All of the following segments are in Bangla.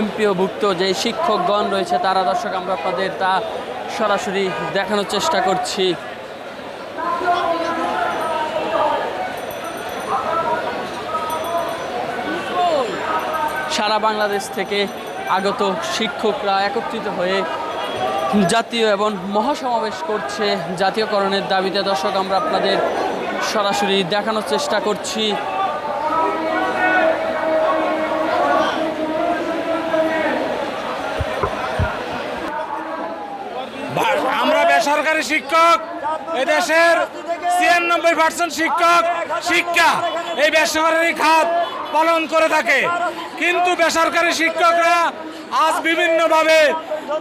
এমপিওভুক্ত যে শিক্ষকগণ রয়েছে, তারা দর্শক, আমরা আপনাদের তা সরাসরি দেখানোর চেষ্টা করছি। সারা বাংলাদেশ থেকে আগত শিক্ষকরা একত্রিত হয়ে জাতীয় এবং মহাসমাবেশ করছে জাতীয়করণের দাবিতে। দর্শক, আমরা আপনাদের সরাসরি দেখানোর চেষ্টা করছি। আমরা বেসরকারি শিক্ষক এদেশের ছিয়ানব্বই পার্সেন্ট শিক্ষক, শিক্ষা এই বেসরকারি খাত পালন করে থাকে। কিন্তু বেসরকারি শিক্ষকরা আজ বিভিন্নভাবে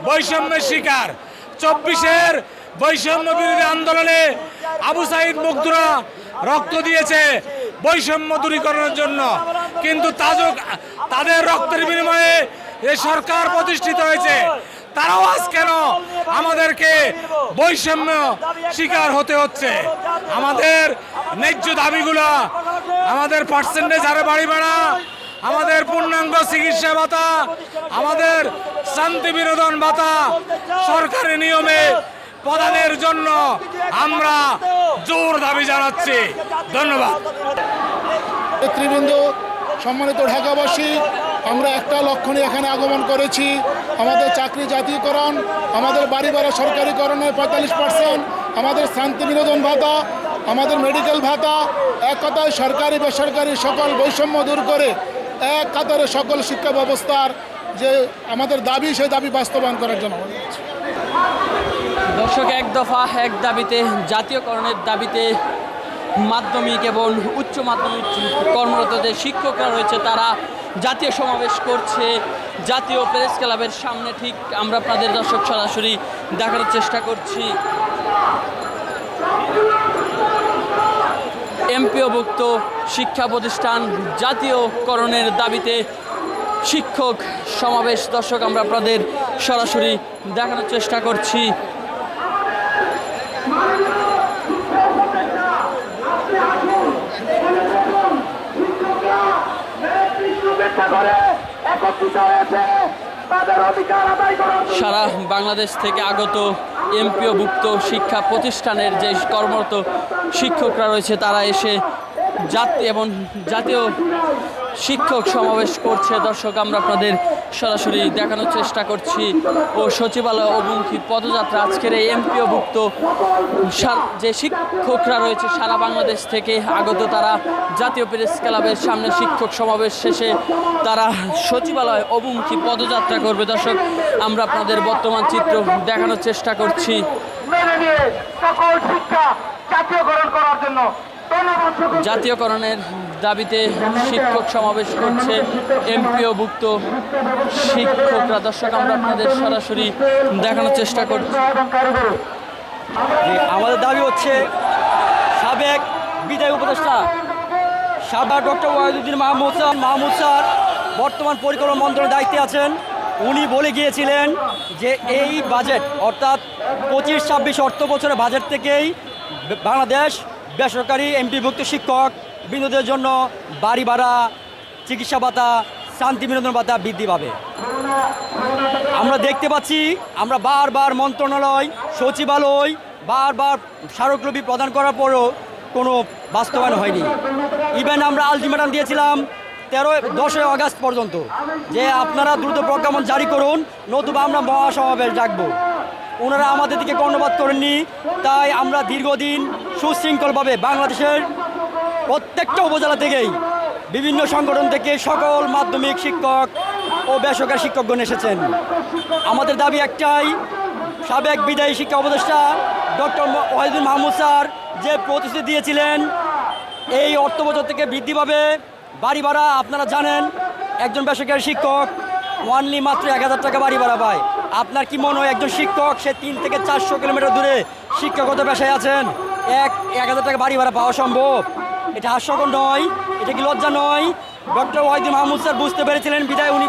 বৈষম্যের শিকার। চব্বিশের বৈষম্য বিরোধী আন্দোলনে আবু সাইদ মুগ্ধরা রক্ত দিয়েছে বৈষম্য দূরীকরণের জন্য। কিন্তু তাজক, তাদের রক্তের বিনিময়ে এই সরকার প্রতিষ্ঠিত হয়েছে। তারাও আজ কেন আমাদেরকে বৈষম্য শিকার হতে হচ্ছে? আমাদের ন্যায্য দাবিগুলো, আমাদের পার্সেন্টেজ হারে বাড়ি ভাড়া আমাদের পূর্ণাঙ্গ চিকিৎসা ভাতা, আমাদের শান্তি বিনোদন ভাতা সরকারি নিয়মে প্রদানের জন্য আমরা জোর দাবি জানাচ্ছি। ধন্যবাদ। নেতৃবৃন্দ, সম্মানিত ঢাকাবাসী আমরা একটা লক্ষণে এখানে আগমন করেছি। আমাদের চাকরি জাতীয়করণ, আমাদের বাড়ি ভাড়া সরকারিকরণের পঁয়তাল্লিশ পার্সেন্ট আমাদের শান্তি বিনোদন ভাতা, আমাদের মেডিকেল ভাতা, এক কথায় সরকারি, বেসরকারি সকল বৈষম্য দূর করে এক কাতারে সকল শিক্ষা ব্যবস্থার যে আমাদের দাবি, সেই দাবি বাস্তবায়ন করার জন্য দর্শক, এক দফা, এক দাবিতে, জাতীয়করণের দাবিতে মাধ্যমিক এবং উচ্চ মাধ্যমিক কর্মরত যে শিক্ষকরা রয়েছে তারা। জাতীয় সমাবেশ করছে জাতীয় প্রেস ক্লাবের সামনে। ঠিক আমরা আপনাদের দর্শক সরাসরি দেখানোর চেষ্টা করছি। এমপিওভুক্ত শিক্ষা প্রতিষ্ঠান জাতীয়করণের দাবিতে শিক্ষক সমাবেশ। দর্শক, আমরা আপনাদের সরাসরি দেখানোর চেষ্টা করছি। সারা বাংলাদেশ থেকে আগত এমপিওভুক্ত শিক্ষা প্রতিষ্ঠানের যে কর্মরত শিক্ষকরা রয়েছে, তারা এসে জাতি এবং জাতীয় শিক্ষক সমাবেশ করছে। দর্শক, আমরা আপনাদের সরাসরি দেখানোর চেষ্টা করছি। ও সচিবালয় অভিমুখী পদযাত্রা আজকের এই এমপিওভুক্ত যে শিক্ষকরা রয়েছে সারা বাংলাদেশ থেকে, আগত তারা জাতীয় প্রেস ক্লাবের সামনে শিক্ষক সমাবেশ শেষে তারা সচিবালয় অভিমুখী পদযাত্রা করবে। দর্শক, আমরা আপনাদের বর্তমান চিত্র দেখানোর চেষ্টা করছি। সকল শিক্ষা জাতীয়করণ করার জন্য। জাতীয়করণের দাবিতে শিক্ষক সমাবেশ করছে এমপিওভুক্ত শিক্ষকরা। দর্শক, আমরা আপনাদের সরাসরি দেখানোর চেষ্টা করছি আমাদের দাবি হচ্ছে সাবেক বিদায় উপদেষ্টা সাবেক doctor Wahiduddin Mahmud sir Mahmud sir, বর্তমান পরিকল্পনা মন্ত্রণের দায়িত্বে আছেন। উনি বলে গিয়েছিলেন যে এই বাজেট, অর্থাৎ পঁচিশ ছাব্বিশ অর্থ বছরের বাজেট থেকেই বাংলাদেশ বেসরকারি এমপিভুক্ত শিক্ষক বিনোদের জন্য বাড়ি ভাড়া, চিকিৎসা ভাতা, শান্তি বিনোদন ভাতা বৃদ্ধি পাবে। আমরা দেখতে পাচ্ছি, আমরা বারবার মন্ত্রণালয়, সচিবালয় বারবার স্মারকলিপি প্রদান করার পরও কোনো বাস্তবায়ন হয়নি। ইভেন আমরা আলটিমেটাম দিয়েছিলাম তেরো দশই আগস্ট পর্যন্ত যে আপনারা দ্রুত প্রজ্ঞাপন জারি করুন, নতুবা আমরা মহাসমাবেশ ডাকবো। ওনারা আমাদের দিকে কর্ণপাত করেননি, তাই আমরা দীর্ঘদিন সুশৃঙ্খলভাবে বাংলাদেশের প্রত্যেকটা উপজেলা থেকেই বিভিন্ন সংগঠন থেকে সকল মাধ্যমিক শিক্ষক ও বেসরকারি শিক্ষকগণ এসেছেন। আমাদের দাবি একটাই, সাবেক বিদায়ী শিক্ষা উপদেষ্টা ডক্টর ওয়াহিদুল মাহমুদ স্যার যে প্রতিশ্রুতি দিয়েছিলেন, এই অর্থ বছর থেকে বৃদ্ধি পাবে। বাড়ি ভাড়া, আপনারা জানেন, একজন বেসরকারি শিক্ষক ওয়ানলি মাত্র এক হাজার টাকা বাড়ি ভাড়া পায়। আপনার কি মনে হয় একজন শিক্ষক সে তিন থেকে চারশো কিলোমিটার দূরে শিক্ষাগত পেশায় আছেন? এক এক হাজার টাকা বাড়ি ভাড়া পাওয়া সম্ভব। এটা হাস্যকর নয়, এটা কি লজ্জা নয়? ডক্টর ওয়াহিদুল মাহমুদ স্যার বুঝতে পেরেছিলেন, বিদায় উনি